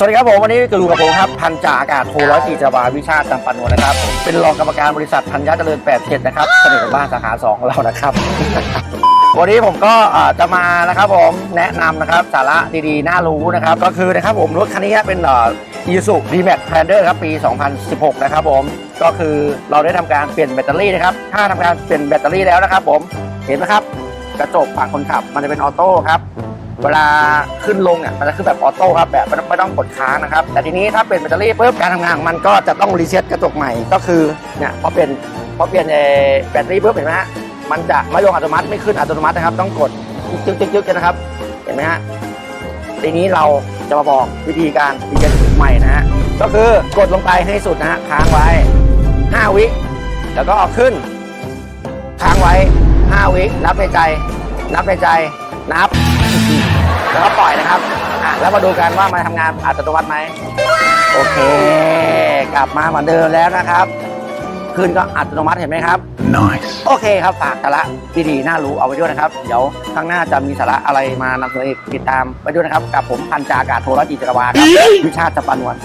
สวัสดีครับผมวันนี้ก็อยู่กับผมครับพันจ่าอากาศโทร้อยตีจาวาวิชาจำปันวนะครับผมเป็นรองกรรมการบริษัทพันยะเจริญ87นะครับเสนอบ้านสาขา2ของเรานะครับ วันนี้ผมก็จะมานะครับผมแนะนำนะครับสาระดีๆ น่ารู้นะครับ ก็คือนะครับผมรถคันนี้เป็นอีซูดีแม็กแพนเดอร์ครับปี 2016 นะครับผมก็คือเราได้ทำการเปลี่ยนแบตเตอรี่นะครับถ้าทำการเปลี่ยนแบตเตอรี่แล้วนะครับ ผมเห็นไหมครับกระจกฝั่งคนขับมันจะเป็นออโต้ครับ เวลาขึ้นลงเนี่ยมันจะขึ้นแบบออโต้ครับแบบไม่ต้องกดค้างนะครับ แต่ทีนี้ถ้าเปลี่ยนแบตเตอรี่ปุ๊บการทำงานของมันก็จะต้องรีเซ็ตกระจกใหม่ก็คือเนี่ยพอเปลี่ยนพอเปลี่ยนแบตเตอรี่ปุ๊บเห็นไหมฮะมันจะไม่ลงอัตโนมัติไม่ขึ้นอัตโนมัตินะครับ ต้องกดจึ๊กจึ๊กจึ๊กนะครับ เห็นไหมฮะทีนี้เราจะมาบอกวิธีการรีเซ็ตใหม่นะฮะก็คือกดลงไปให้สุดนะฮะค้างไว้ 5 วิ แล้วก็เอาขึ้น ค้างไว้ 5 วินับในใจ นับในใจนับ แล้วก็ปล่อยนะครับอะแล้วมาดูกันว่ามันทำงานอัตโนมัติไหมโอเค กลับมาเหมือนเดิมแล้วนะครับขึ้นก็อัตโนมัติเห็นไหมครับ Nice. โอเคครับ ฝากสาระดีๆน่ารู้เอาไว้ด้วยนะครับ เดี๋ยวข้างหน้าจะมีสาระอะไรมานำเสนออีกติดตามไปด้วยนะครับ กับผมพันจากาศโทรจีจรวาครับ วิชาติจำปานวน